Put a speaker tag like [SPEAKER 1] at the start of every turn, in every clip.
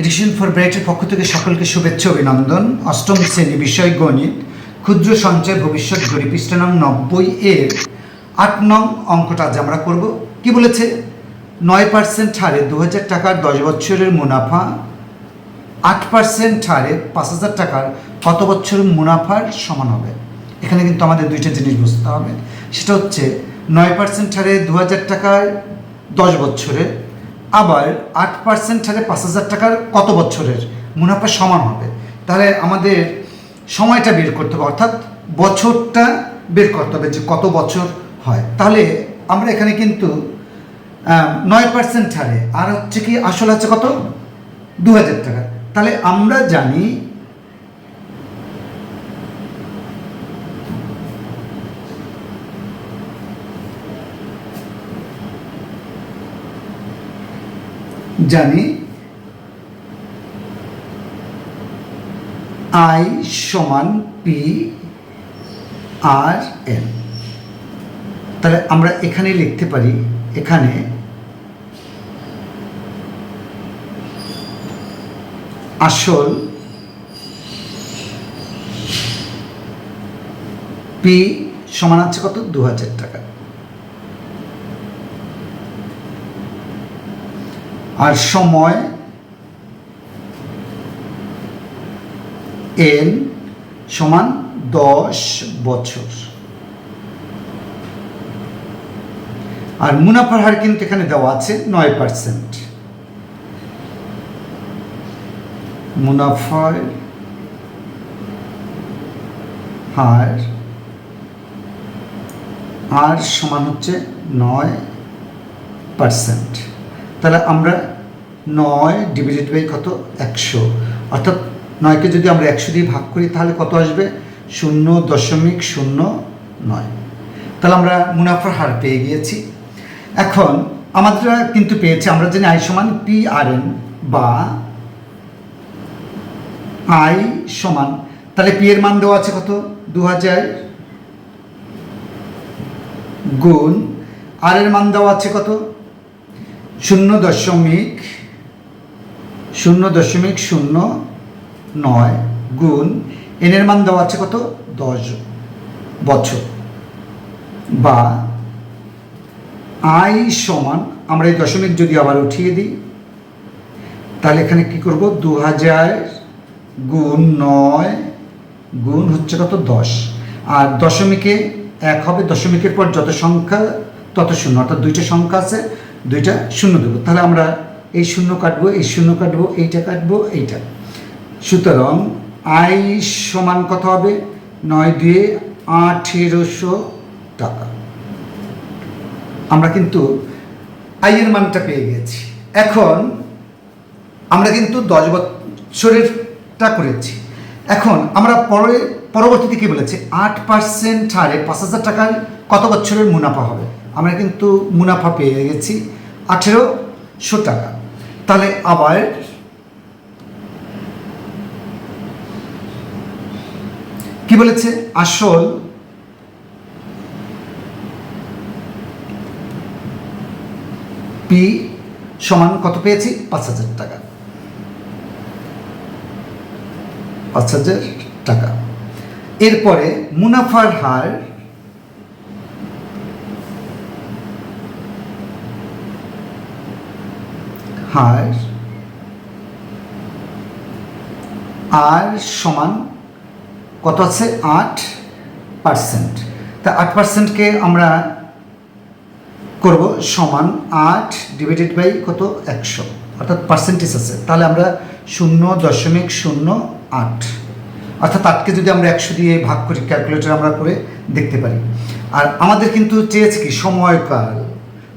[SPEAKER 1] Addition for ব্রাইটের পক্ষ থেকে সকলকে শুভেচ্ছা অভিনন্দন। অষ্টম শ্রেণি বিষয় গণিত, ক্ষুদ্র সঞ্চয় ভবিষ্যৎ গড়ি পৃষ্ঠা নং নব্বই এর আট নং অঙ্কটা আজ আমরা করব। কি বলেছে? নয় পার্সেন্ট হারে দু হাজার টাকার দশ বছরের মুনাফা, আট পার্সেন্ট হারে পাঁচ হাজার টাকার কত বছরের মুনাফার সমান হবে? এখানে কিন্তু আমাদের দুইটা জিনিস বুঝতে হবে। সেটা হচ্ছে, নয় পার্সেন্ট হারে দু হাজার টাকার দশ বছরে আবার আট পার্সেন্ট ছাড়ে পাঁচ হাজার টাকার কত বছরের? মুনাফা সমান হবে। তাহলে আমাদের সময়টা বের করতে হবে, অর্থাৎ বছরটা বের করতে হবে যে কত বছর হয়। তাহলে আমরা এখানে কিন্তু নয় পার্সেন্ট ছাড়ে আর হচ্ছে কি আসল আছে কত? দু হাজার টাকা। তাহলে আমরা জানি জানি আই সমান পি আর এন তাহলে আমরা এখানে লিখতে পারি, এখানে আসল পি সমান আছে কত? দু হাজার টাকা। আর সময় এন সমান দশ বছর। আর মুনাফার হার কিন্তু এখানে দেওয়া আছে নয় পার্সেন্ট। মুনাফার হার আর সমান হচ্ছে নয় পার্সেন্ট। তাহলে আমরা নয় ডিভাইডেড বাই কত? একশো। অর্থাৎ নয়কে যদি আমরা একশো দিয়ে ভাগ করি, তাহলে কত আসবে? শূন্য দশমিক শূন্য নয়। তাহলে আমরা মুনাফার হার পেয়ে গিয়েছি। এখন আমাদের কিন্তু পেয়েছে, আমরা জানি আই সমান পি আর এন বা আই সমান, তাহলে পি এর মান দেওয়া আছে কত? দু হাজার গুণ আর এর মান দেওয়া আছে কত? শূন্য দশমিক শূন্য দশমিক শূন্য নয় গুণ এনের মান দেওয়া আছে কত? দশ বছর। বা আই সমান, আমরা এই দশমিক যদি আবার উঠিয়ে দিই, তাহলে এখানে কি করব? দু হাজার গুণ নয় গুণ হচ্ছে কত? দশ। আর দশমিকে এক হবে, দশমিকের পর যত সংখ্যা, তত শূন্য। অর্থাৎ দুইটা সংখ্যা আছে দুইটা শূন্য দেবো। তাহলে আমরা এই শূন্য কাটবো, এই শূন্য কাটবো, এইটা কাটবো, এইটা। সুতরাং আই সমান কত হবে? নয় দুয়ে আঠেরোশো টাকা। আমরা কিন্তু আইয়ের মানটা পেয়ে গেছি। এখন আমরা কিন্তু দশ বছরেরটা করেছি। এখন আমরা পরে, পরবর্তীতে কি বলেছি? আট পার্সেন্ট হারে পাঁচ হাজার টাকার কত বছরের মুনাফা হবে? আমরা কিন্তু মুনাফা পেয়ে গেছি আঠেরোশো টাকা। তাহলে আবার কি বলেছে? আসল পি সমান কত পেয়েছি? পাঁচ হাজার টাকা। পাঁচ হাজার টাকা। এরপরে মুনাফার হার হার আর সমান কত আছে? আট পার্সেন্ট তা আট পার্সেন্টকে আমরা করব সমান আট ডিভাইডেড বাই কত? একশো। অর্থাৎ পার্সেন্টেজ আছে। তাহলে আমরা শূন্য দশমিক শূন্য আট। অর্থাৎ আটকে যদি আমরা একশো দিয়ে ভাগ করি ক্যালকুলেটর আমরা করে দেখতে পারি। আর আমাদের কিন্তু চেয়েছে কি? সময়কাল।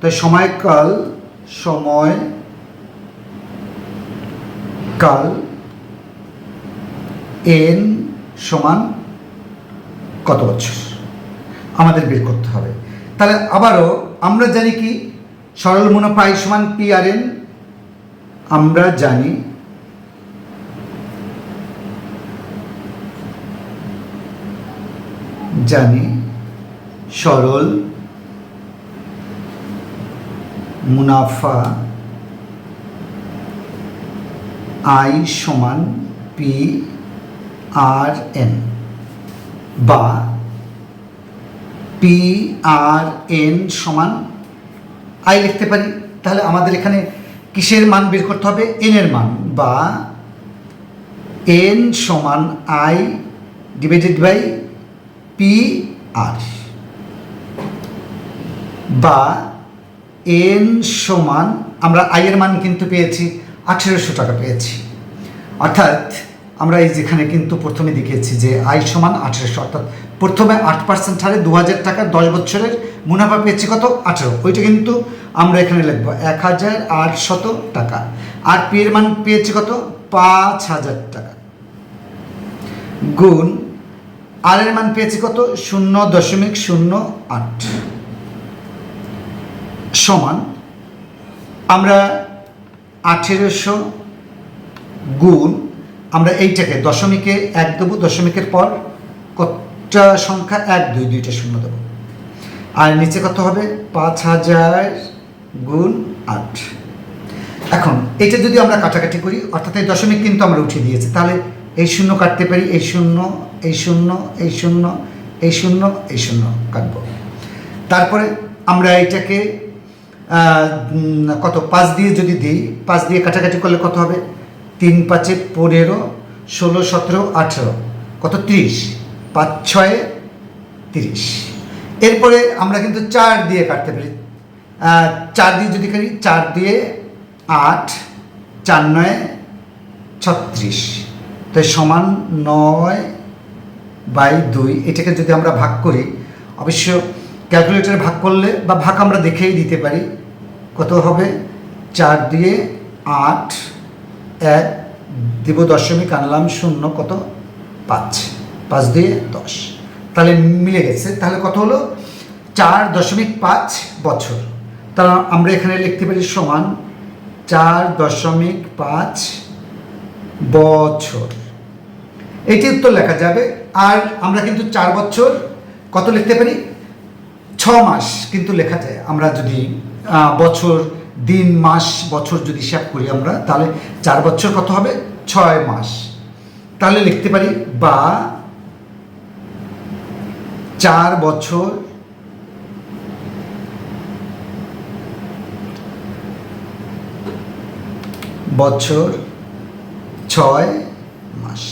[SPEAKER 1] তো সময়কাল, সময় কাল এন সমান কত বছর আমাদের বের করতে হবে। তাহলে আবারও আমরা জানি কি? সরল মুনাফা সমান পি আর এন। আমরা জানি জানি সরল মুনাফা আই সমান পি আর এন বা পি আর এন সমান আই লিখতে পারি। তাহলে আমাদের এখানে কিসের মান বের করতে হবে? এন এর মান বা এন সমান I divided by P R বা এন সমান, আমরা আয়ের মান কিন্তু পেয়েছি। আঠেরোশো টাকা পেয়েছি। অর্থাৎ আমরা এই যেখানে কিন্তু প্রথমে দেখিয়েছি যে আয় সমান আঠেরোশো, অর্থাৎ প্রথমে আট পার্সেন্ট হারে দু হাজার টাকা দশ বছরের মুনাফা পেয়েছি কত? আঠেরো। ওইটা কিন্তু আমরা এখানে লিখব এক হাজার আটশত টাকা। আর পি এর মান পেয়েছি কত? পাঁচ হাজার টাকা। গুণ আর এর মান পেয়েছি কত? শূন্য দশমিক শূন্য আট। সমান আমরা আঠেরোশো গুণ আমরা এইটাকে দশমিকে এক দেবো দশমিকের পর কতটা সংখ্যা? এক দুই দুইটা শূন্য দেবো। আর নিচে কত হবে? পাঁচ হাজার গুণ আট। এখন এটা যদি আমরা কাটাকাটি করি অর্থাৎ এই দশমিক কিন্তু আমরা উঠিয়ে দিয়েছি তাহলে এই শূন্য কাটতে পারি এই শূন্য এই শূন্য এই শূন্য এই শূন্য এই শূন্য কাটবো। তারপরে আমরা উম, কত? পাঁচ দিয়ে যদি দিই, পাঁচ দিয়ে কাটাকাটি করলে কত হবে? তিন পাঁচে পনেরো, ষোলো, সতেরো, আঠেরো। কত? তিরিশ। পাঁচ ছয়ে, তিরিশ। এরপরে আমরা কিন্তু চার দিয়ে কাটতে পারি। চার দিয়ে যদি করি চার দিয়ে আট, চার নয়, ছত্রিশ। তাই সমান নয় বাই দুই। এটাকে যদি আমরা ভাগ করি, অবশ্য ক্যালকুলেটারে ভাগ করলে বা ভাগ আমরা দেখেই দিতে পারি কত হবে? চার দিয়ে আট, এক দিব দশমিক, আনলাম শূন্য, কত? পাঁচ। পাঁচ দিয়ে দশ। তাহলে মিলে গেছে। তাহলে কত হলো? চার দশমিক পাঁচ বছর। তাহলে আমরা এখানে লিখতে পারি সমান চার দশমিক পাঁচ বছর। এটি উত্তর লেখা যাবে। আর আমরা কিন্তু চার বছর কত লিখতে পারি? ছ মাস কিন্তু লেখা যায়। আমরা যদি বছর, দিন, মাস, বছর যদি হিসাব করি আমরা, তাহলে চার বছর কত হবে? ছয় মাস। তাহলে লিখতে পারি বা চার বছর বছর ছয় মাস।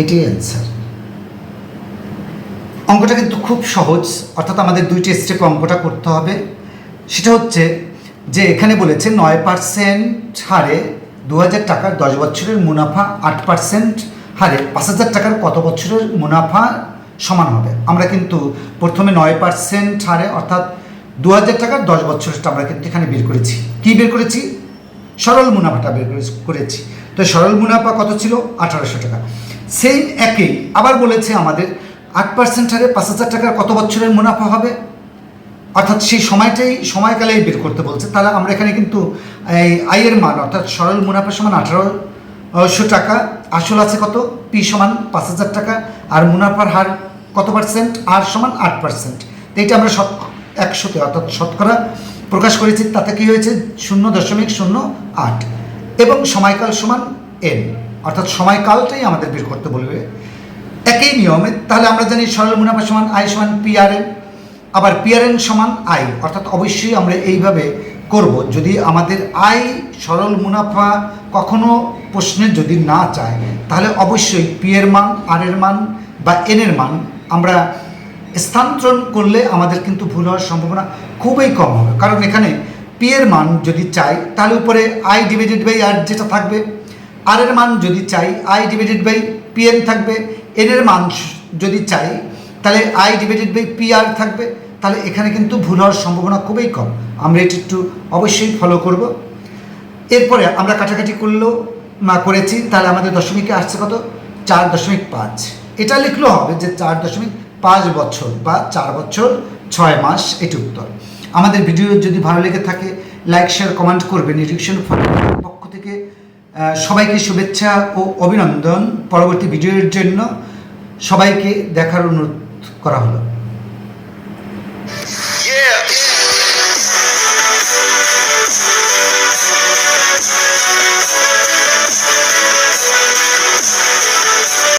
[SPEAKER 1] এটি অ্যান্সার অঙ্কটা কিন্তু খুব সহজ। অর্থাৎ আমাদের দুইটি স্টেপে অঙ্কটা করতে হবে। সেটা হচ্ছে যে এখানে বলেছে নয় পার্সেন্ট হারে দু হাজার টাকার দশ বছরের মুনাফা, আট পার্সেন্ট হারে পাঁচ হাজার টাকার কত বছরের মুনাফা সমান হবে? আমরা কিন্তু প্রথমে নয় পার্সেন্ট হারে, অর্থাৎ দু হাজার টাকার দশ বছরটা আমরা কিন্তু এখানে বের করেছি। কি বের করেছি? সরল মুনাফাটা বের করে- করেছি। তো সরল মুনাফা কত ছিল? আঠারোশো টাকা। সেই একই। আবার বলেছে আমাদের আট পার্সেন্ট হারে পাঁচ হাজার টাকার কত বছরের মুনাফা হবে? অর্থাৎ সেই সময়টাই, সময়কালেই বের করতে বলছে। তাহলে আমরা এখানে কিন্তু এই আয়ের মান, অর্থাৎ সরল মুনাফা সমান আঠারোশো টাকা। আসল আছে কত? পি সমান পাঁচ হাজার টাকা। আর মুনাফার হার কত পার্সেন্ট আর সমান আট পার্সেন্ট তো আমরা শত একশোতে, অর্থাৎ শতকরা প্রকাশ করেছি। তাতে কী হয়েছে? শূন্য দশমিক শূন্য আট। এবং সময়কাল সমান এন অর্থাৎ সময়কালটাই আমাদের বের করতে বলবে। একই নিয়মে, তাহলে আমরা জানি সরল মুনাফা সমান আই সমান পিআরএন আবার পিআরএন সমান আই অর্থাৎ অবশ্যই আমরা এইভাবে করব। যদি আমাদের আই সরল মুনাফা কখনো প্রশ্নে যদি না চায়, তাহলে অবশ্যই পি এর মান আর এর মান বা এন এর মান আমরা স্থানান্তরণ করলে আমাদের কিন্তু ভুল হওয়ার সম্ভাবনা খুবই কম হবে। কারণ এখানে পি এর মান যদি চাই, তাহলে উপরে আই ডিভাইডেড বাই আর যেটা থাকবে আর এর মান যদি চাই I divided by P N থাকবে এর মান যদি চাই তাহলে I divided by P R থাকবে। তাহলে এখানে কিন্তু ভুল হওয়ার সম্ভাবনা খুবই কম। আমরা এটি একটু অবশ্যই ফলো করব। এরপরে আমরা কাটাকাটি করলেও মা করেছি তাহলে আমাদের দশমিকে আসছে কত? চার দশমিক পাঁচ। এটা লিখলেও হবে যে চার দশমিক পাঁচ বছর বা চার বছর ছয় মাস এটি উত্তর। আমাদের ভিডিও যদি ভালো লেগে থাকে লাইক শেয়ার কমেন্ট করবেন। থেকে আহ, সবাইকে শুভেচ্ছা ও অভিনন্দন পরবর্তী ভিডিওর জন্য সবাইকে দেখার অনুরোধ করা হলো.